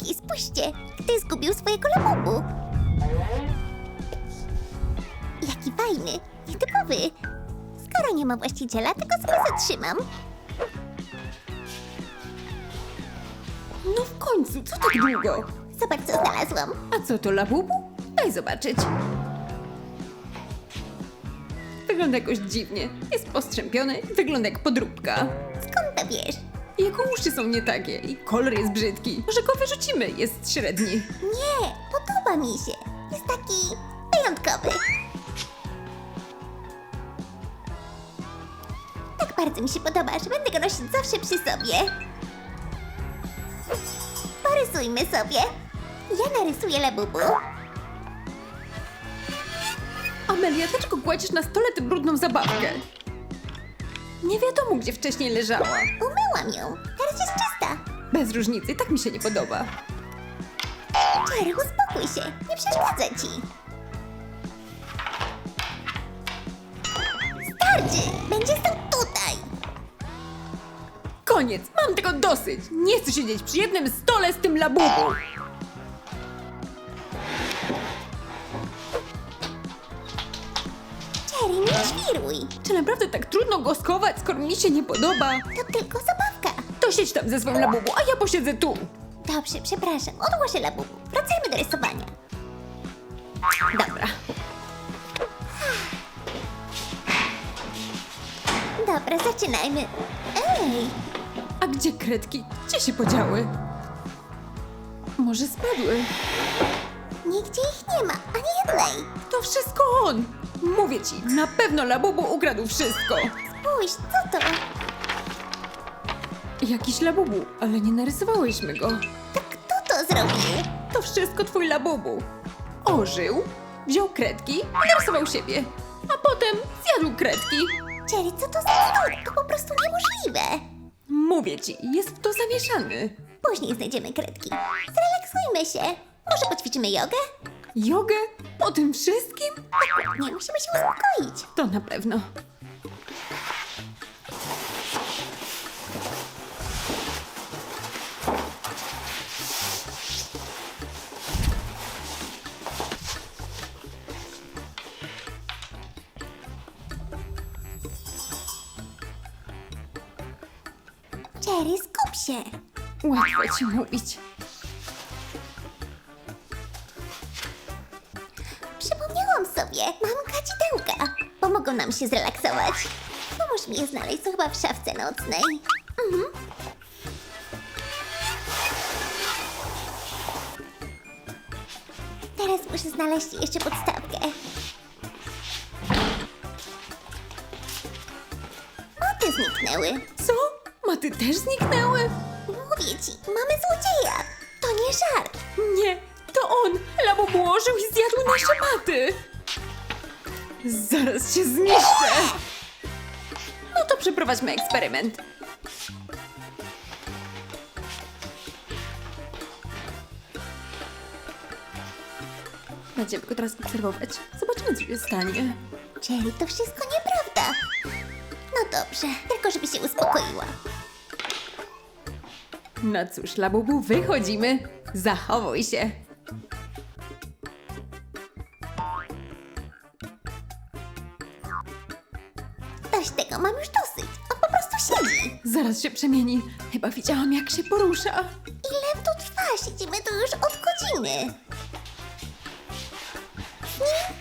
dziewczynki, spójrzcie, kto zgubił swojego labubu. Jaki fajny, nietypowy. Skoro nie ma właściciela, to go sobie zatrzymam. No w końcu, co tak długo? Zobacz, co znalazłam. A co to labubu? Daj zobaczyć. Wygląda jakoś dziwnie. Jest postrzępiony, wygląda jak podróbka. Skąd to wiesz? Jego uszy są nie takie i kolor jest brzydki. Może go wyrzucimy, jest średni. Nie, podoba mi się. Jest taki wyjątkowy. Tak bardzo mi się podoba, że będę go nosić zawsze przy sobie. Porysujmy sobie. Ja narysuję labubu. Amelia, dlaczego kładziesz na stole tę brudną zabawkę? Nie wiadomo, gdzie wcześniej leżała. Umyłam ją. Teraz jest czysta. Bez różnicy, tak mi się nie podoba. Jerry, uspokój się. Nie przeszkadza ci. Starczy! Będzie stał tutaj. Koniec, mam tego dosyć. Nie chcę siedzieć przy jednym stole z tym labubu. Świruj. Czy naprawdę tak trudno go schować, skoro mi się nie podoba? To tylko zabawka. To siedź tam ze swoim labubu, a ja posiedzę tu. Dobrze, przepraszam. Odłożę labubu. Wracajmy do rysowania. Dobra. Dobra, zaczynajmy. Ej, A gdzie kredki? Gdzie się podziały? Może spadły? Nigdzie ich nie ma, ani jednej. To wszystko on! Mówię ci, na pewno labubu ukradł wszystko. Spójrz, co to? Jakiś labubu, ale nie narysowałyśmy go. To kto to zrobił? To wszystko twój labubu. Ożył, wziął kredki i narysował siebie. A potem zjadł kredki. Jerry, co to za cud? To po prostu niemożliwe. Mówię ci, jest w to zamieszany. Później znajdziemy kredki. Zrelaksujmy się. Może poćwiczymy jogę? Jogę? Po tym wszystkim? Nie, musimy się uspokoić. To na pewno. Jerry, skup się. Łatwo ci mówić. Pomogą nam się zrelaksować. Pomóż mi je znaleźć, to chyba w szafce nocnej. Mhm. Teraz muszę znaleźć jeszcze podstawkę. Maty zniknęły. Co? Maty też zniknęły? Mówię ci, mamy złodzieja. To nie żart. Nie, to on! Labubu ułożył i zjadł nasze maty! Zaraz się zniszczę! No to przeprowadźmy eksperyment. Będziemy go teraz obserwować. Zobaczymy, co się stanie. Jerry, to wszystko nieprawda. No dobrze, tylko żeby się uspokoiła. No cóż, Labubu, wychodzimy. Zachowuj się. Zaraz się przemieni. Chyba widziałam, jak się porusza. Ile to trwa? Siedzimy tu już od godziny. Nie?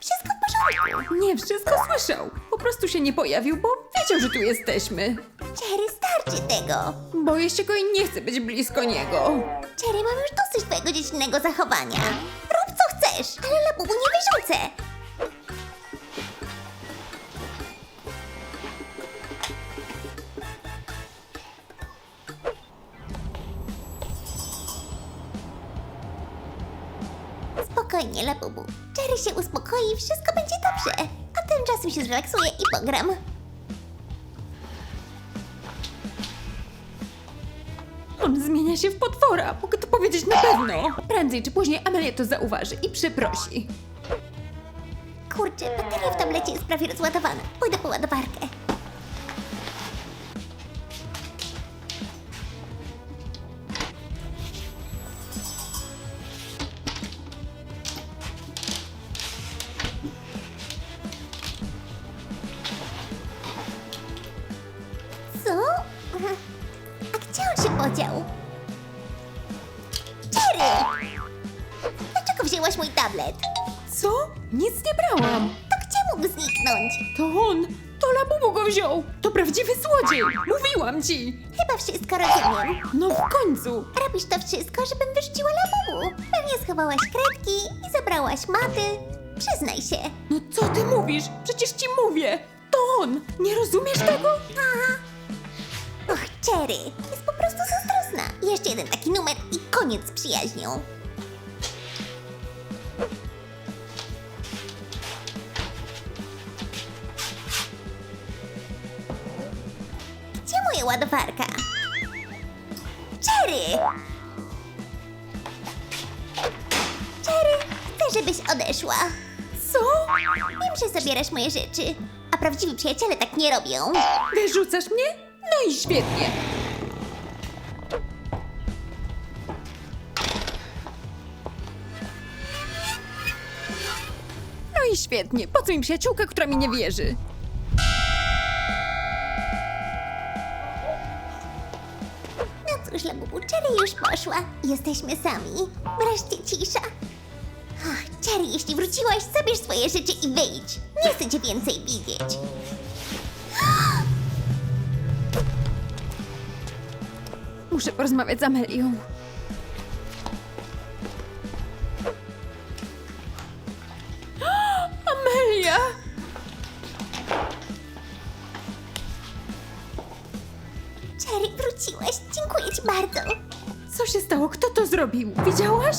Wszystko w porządku. Nie, wszystko słyszał. Po prostu się nie pojawił, bo wiedział, że tu jesteśmy. Jerry, starczy tego. Boję się go i nie chcę być blisko niego. Jerry, mam już dosyć twojego dziecinnego zachowania. Rób co chcesz, ale labubu nie wyrzucę. Spokojnie, labubu. Jerry się uspokoi wszystko będzie dobrze. A tymczasem się zrelaksuję i pogram. On zmienia się w potwora, mogę to powiedzieć na pewno. Prędzej czy później Amelia to zauważy i przeprosi. Kurczę, bateria w tablecie jest prawie rozładowana. Pójdę po ładowarkę. Brałam. To gdzie mógł zniknąć? To on! To Labubu go wziął! To prawdziwy złodziej! Mówiłam ci! Chyba wszystko rozumiem. No w końcu! Robisz to wszystko, żebym wyrzuciła labubu. Pewnie schowałaś kredki i zabrałaś maty. Przyznaj się. No co ty mówisz? Przecież ci mówię! To on! Nie rozumiesz tego? Aha. Och, Cherry, jest po prostu zazdrosna. Jeszcze jeden taki numer i koniec z przyjaźnią. Ładowarka? Cherry! Cherry, chcę, żebyś odeszła. Co? Wiem, że zabierasz moje rzeczy, a prawdziwi przyjaciele tak nie robią. Wyrzucasz mnie? No i świetnie! No i świetnie. Po co mi przyjaciółka, która mi nie wierzy? Już poszła. Jesteśmy sami. Wreszcie cisza. Ach, Cherry, jeśli wróciłaś, zabierz swoje rzeczy i wyjdź. Nie chcę cię więcej widzieć. Muszę porozmawiać z Amelią. Zrobił? Widziałaś?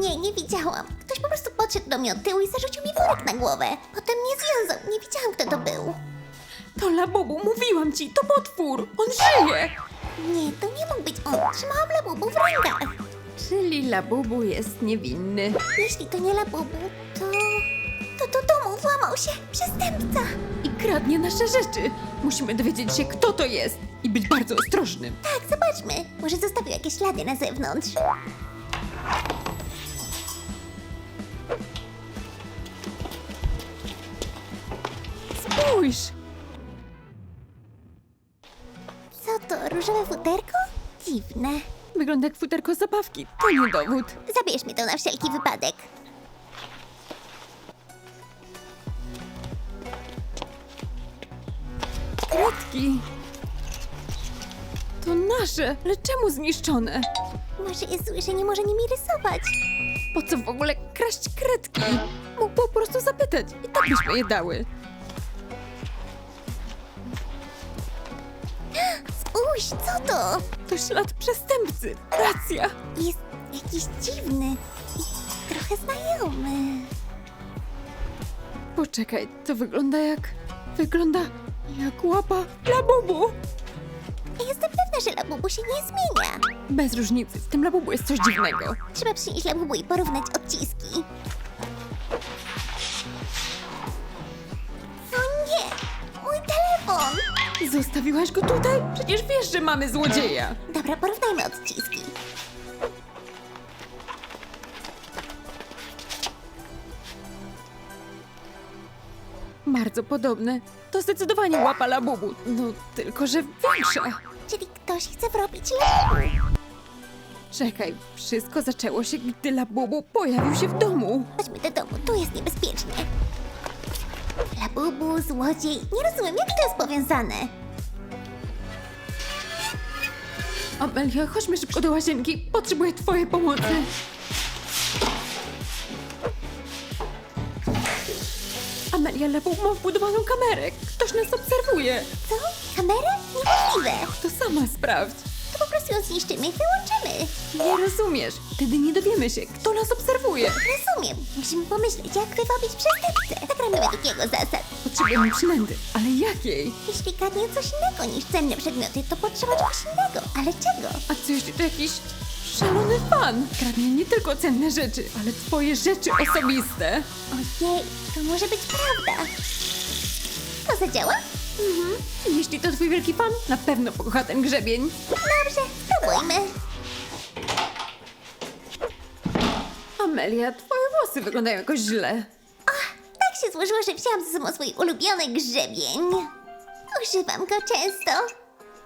Nie, nie widziałam. Ktoś po prostu podszedł do mnie od tyłu i zarzucił mi worek na głowę. Potem mnie związał. Nie widziałam, kto to był. To Labubu, mówiłam ci, to potwór! On żyje! Nie, to nie mógł być on. Trzymałam Labubu w rękach. Czyli Labubu jest niewinny. Jeśli to nie Labubu, to... To do domu włamał się przestępca. I kradnie nasze rzeczy. Musimy dowiedzieć się, kto to jest i być bardzo ostrożnym. Tak, zobaczmy. Może zostawił jakieś ślady na zewnątrz. Spójrz! Co to, różowe futerko? Dziwne. Wygląda jak futerko zabawki. To nie dowód. Zabierz mi to na wszelki wypadek. Kredki. Nasze, ale czemu zniszczone? Może jest zły, że nie może nimi rysować. Po co w ogóle kraść kredki? Mógł po prostu zapytać i tak byśmy je dały. Spójrz, co to? To ślad przestępcy. Racja. Jest jakiś dziwny i trochę znajomy. Poczekaj, to wygląda jak... Wygląda jak łapa. Jestem pewna, że Labubu się nie zmienia. Bez różnicy, w tym labubu jest coś dziwnego. Trzeba przynieść Labubu i porównać odciski. O nie! Mój telefon! Zostawiłaś go tutaj? Przecież wiesz, że mamy złodzieja. Dobra, porównajmy odciski. Bardzo podobne. To zdecydowanie łapa labubu. No, tylko że większa. Czyli ktoś chce wrobić Labubu. Czekaj, wszystko zaczęło się, gdy labubu pojawił się w domu. Chodźmy do domu, tu jest niebezpiecznie. Labubu, złodziej. Nie rozumiem, jak to jest powiązane. Amelia, chodźmy szybko do łazienki. Potrzebuję twojej pomocy. Amelia, labubu ma wbudowaną kamerę. Ktoś nas obserwuje. Co? Kamerę? Niemożliwe. To sama sprawdź. To po prostu ją zniszczymy i wyłączymy. Nie rozumiesz. Wtedy nie dowiemy się, kto nas obserwuje. Rozumiem. Musimy pomyśleć, jak wywabić przestępcę. Zagramy według jego zasad. Potrzebujemy przynęty. Ale jakiej? Jeśli kradnie coś innego niż cenne przedmioty, to potrzeba czegoś innego. Ale czego? A co jeśli to jakiś szalony fan? Kradnie nie tylko cenne rzeczy, ale twoje rzeczy osobiste. Ojej, to może być prawda. To zadziała? Mhm. Jeśli to twój wielki fan, na pewno pokocha ten grzebień. Dobrze, spróbujmy. Amelia, twoje włosy wyglądają jakoś źle. Tak się złożyło, że wzięłam ze sobą swój ulubiony grzebień. Używam go często.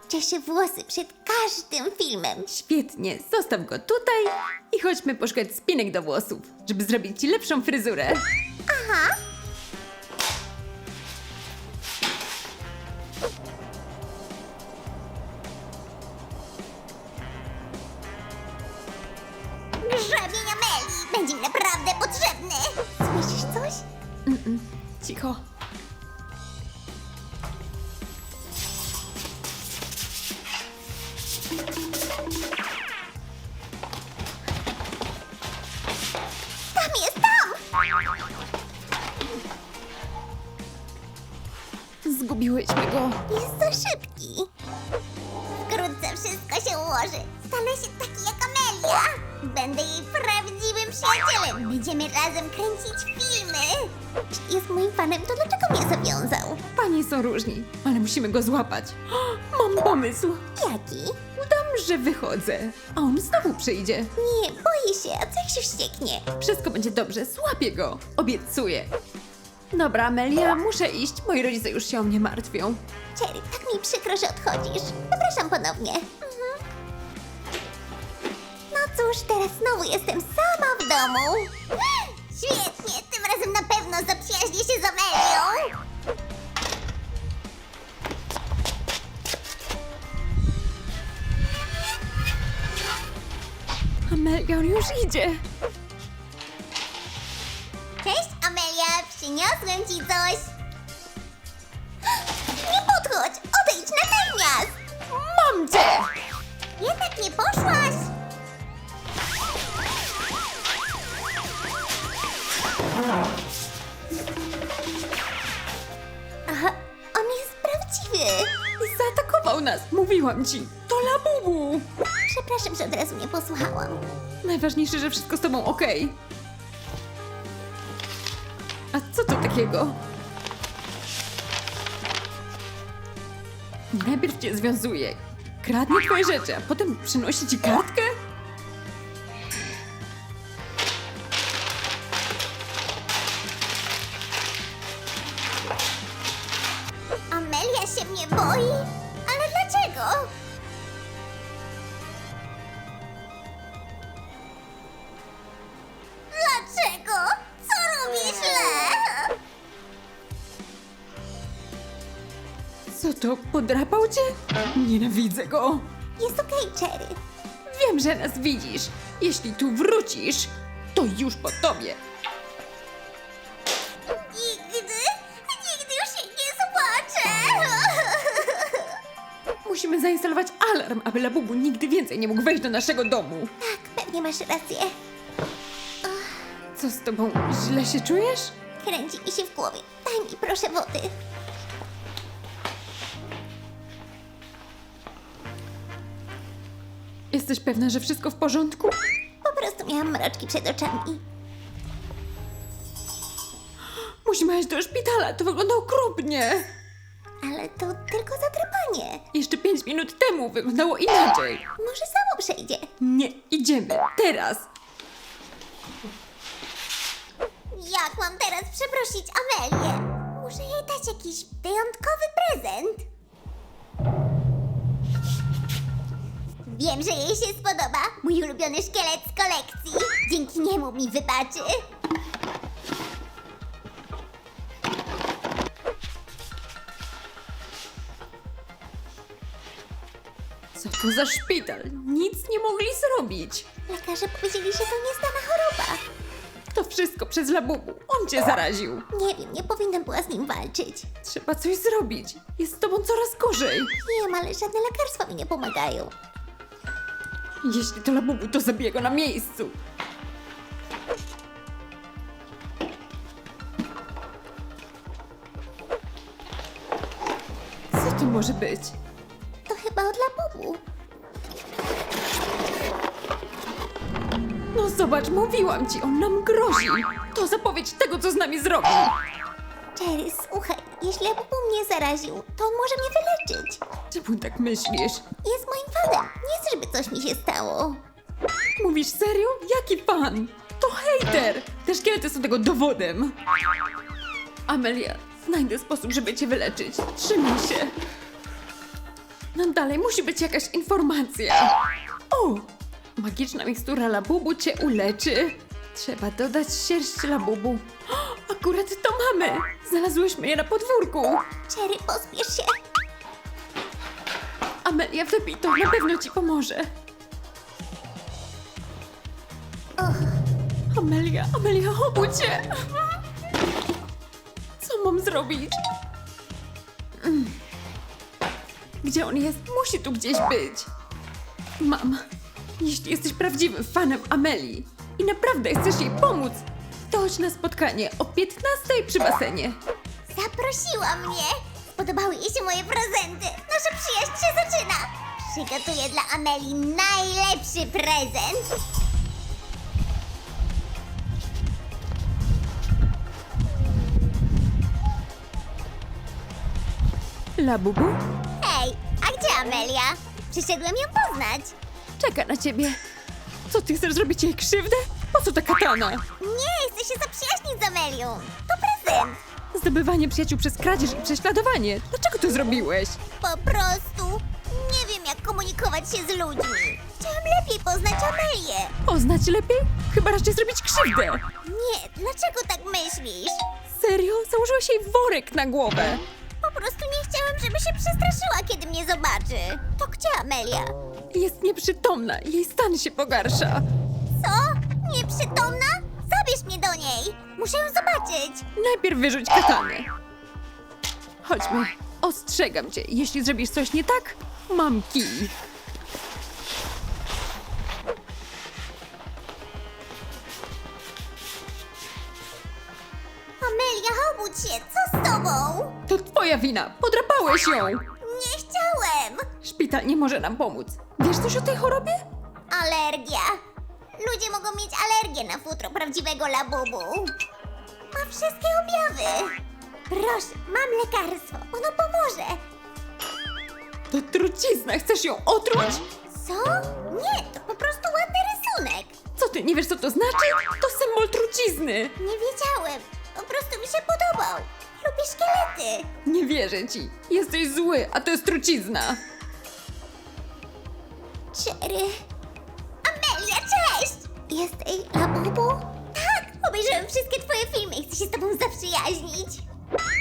czeszę włosy przed każdym filmem. Świetnie, zostaw go tutaj i chodźmy poszukać spinek do włosów, żeby zrobić ci lepszą fryzurę. Aha. Wszystko się ułoży. Stanę się taki jak Amelia. Będę jej prawdziwym przyjacielem. Będziemy razem kręcić filmy. Jeśli jest moim fanem, to dlaczego mnie zawiązał? Panie są różni, ale musimy go złapać. Mam pomysł. Jaki? Udam, że wychodzę, a on znowu przyjdzie. Nie, boję się, a co jak się wścieknie? Wszystko będzie dobrze, złapię go. Obiecuję. Dobra, Amelia, muszę iść. Moi rodzice już się o mnie martwią. Cherry, tak mi przykro, że odchodzisz. Zapraszam ponownie. Mhm. No cóż, teraz znowu jestem sama w domu. Świetnie, tym razem na pewno zaprzyjaźnię się z Amelią. Amelia, on już idzie. Zaatakował nas. Mówiłam ci. To Labubu. Przepraszam, że od razu nie posłuchałam. Najważniejsze, że wszystko z tobą okej. A co to takiego? Najpierw cię związuje, kradnie twoje rzeczy, a potem przynosi ci kartkę? Co to, podrapał cię? Nienawidzę go. Jest okej, Cherry. Wiem, że nas widzisz. Jeśli tu wrócisz, to już po tobie. Nigdy, nigdy już się nie zobaczę. Musimy zainstalować alarm, aby Labubu nigdy więcej nie mógł wejść do naszego domu. Tak, pewnie masz rację. Co z tobą? Źle się czujesz? Kręci mi się w głowie. Daj mi proszę wody. Jesteś pewna, że wszystko w porządku? Po prostu miałam mroczki przed oczami. Musimy jechać do szpitala, to wygląda okropnie. Ale to tylko zatrapanie. Jeszcze pięć minut temu wyglądało inaczej. Może samo przejdzie. Nie, idziemy, teraz. Jak mam teraz przeprosić Amelię? Muszę jej dać jakiś wyjątkowy prezent. Wiem, że jej się spodoba. Mój ulubiony szkielet z kolekcji. Dzięki niemu mi wybaczy. Co to za szpital? Nic nie mogli zrobić. Lekarze powiedzieli, że to nieznana choroba. To wszystko przez Labubu. On cię zaraził. Nie wiem, nie powinnam była z nim walczyć. Trzeba coś zrobić. Jest z tobą coraz gorzej. Wiem, ale żadne lekarstwa mi nie pomagają. Jeśli to Labubu, to zabije go na miejscu. Co to może być? To chyba od labubu. No zobacz, mówiłam ci, on nam grozi. To zapowiedź tego, co z nami zrobi. Jerry, słuchaj, jeśli labubu mnie zaraził, to on może mnie wyleczyć. Czemu tak myślisz? Jest moim fanem. Nie chcę, żeby coś mi się stało. Mówisz serio? Jaki fan? To hejter! Te szkielety są tego dowodem. Amelia, znajdę sposób, żeby cię wyleczyć. Trzymaj się. No dalej musi być jakaś informacja. O! Magiczna mikstura Labubu cię uleczy. Trzeba dodać sierść Labubu. O, Akurat to mamy! Znalazłyśmy je na podwórku. Cherry, pospiesz się. Amelia, wypij to, na pewno ci pomoże. Amelia, Amelia, obudź się! Co mam zrobić? Gdzie on jest? Musi tu gdzieś być. Mam, jeśli jesteś prawdziwym fanem Amelii i naprawdę chcesz jej pomóc, to chodź na spotkanie o 15 przy basenie. Zaprosiła mnie. Podobały jej się moje prezenty. Nasza przyjaźń się zaczyna. Przygotuję dla Ameli najlepszy prezent. Labubu, Hej, a gdzie Amelia? Przyszedłem ją poznać. czeka na ciebie. Co, ty chcesz zrobić jej krzywdę? Po co ta katana? Nie, chcę się zaprzyjaźnić z Amelią. To prezent. Zdobywanie przyjaciół przez kradzież i prześladowanie. Dlaczego to zrobiłeś? Po prostu nie wiem, jak komunikować się z ludźmi. Chciałam lepiej poznać Amelię. Poznać lepiej? Chyba raczej zrobić krzywdę. Nie, dlaczego tak myślisz? Serio? Założyłeś jej worek na głowę. Po prostu nie chciałam, żeby się przestraszyła, kiedy mnie zobaczy. To gdzie Amelia? Jest nieprzytomna. Jej stan się pogarsza. Co? Nieprzytomna? Zabierz mnie do niej. Muszę ją zobaczyć. Najpierw wyrzuć katanę. Chodźmy. Ostrzegam cię. Jeśli zrobisz coś nie tak, mam kij. Amelia, obudź się. Co z tobą? To twoja wina. Podrapałeś ją. Nie chciałem. Szpital nie może nam pomóc. Wiesz coś o tej chorobie? Alergia. Ludzie mogą mieć alergię na futro prawdziwego labubu. Ma wszystkie objawy. Proszę, mam lekarstwo. Ono pomoże. To trucizna. Chcesz ją otruć? Co? Nie, to po prostu ładny rysunek. Co ty, nie wiesz co to znaczy? To symbol trucizny. Nie wiedziałem. Po prostu mi się podobał. Lubię szkielety. Nie wierzę ci. Jesteś zły, a to jest trucizna. Cherry. Amelia, cześć! Jesteś Labubu? Tak, obejrzałem wszystkie twoje filmy i chcę się z tobą zaprzyjaźnić.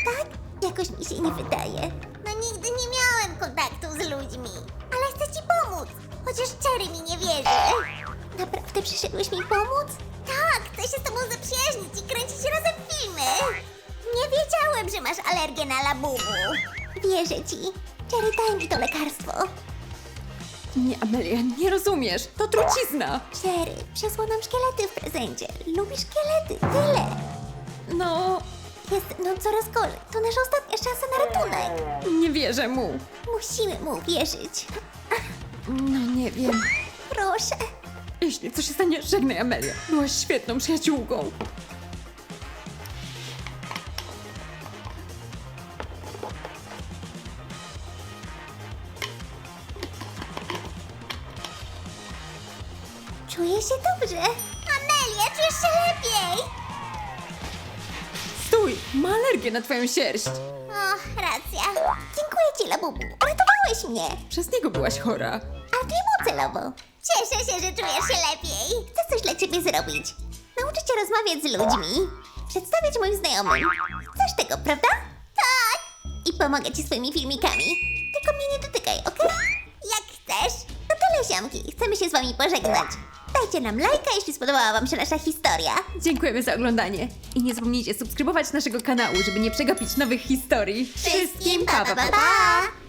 Tak? Jakoś mi się nie wydaje. No nigdy nie miałem kontaktu z ludźmi. Ale chcę ci pomóc. Chociaż Cherry mi nie wierzy. Naprawdę przyszedłeś mi pomóc? Tak, chcę się z tobą zaprzyjaźnić i kręcić razem filmy. Nie wiedziałem, że masz alergię na Labubu. Wierzę ci. Cherry, daj mi to lekarstwo. Nie, Amelia, nie rozumiesz. To trucizna. Cherry, przesłał nam szkielety w prezencie. Lubi szkielety, tyle. No, Jest no coraz gorzej. To nasza ostatnia szansa na ratunek. nie wierzę mu. Musimy mu uwierzyć. No, nie wiem. Proszę. Jeśli coś się stanie, żegnaj Amelia. Byłaś świetną przyjaciółką. Na twoją sierść. O, racja. Dziękuję ci, Labubu. Uratowałeś mnie. Przez niego byłaś chora. A ty celowo. Cieszę się, że czujesz się lepiej. Chcę coś dla ciebie zrobić. Nauczę cię rozmawiać z ludźmi. Przedstawiać moim znajomym. Chcesz tego, prawda? Tak. I pomogę ci swoimi filmikami. Tylko mnie nie dotykaj, okej? Jak chcesz. To tyle, ziomki. Chcemy się z wami pożegnać. Dajcie nam lajka, jeśli spodobała wam się nasza historia. Dziękujemy za oglądanie. I nie zapomnijcie subskrybować naszego kanału, żeby nie przegapić nowych historii. Wszystkim pa, pa, pa, pa.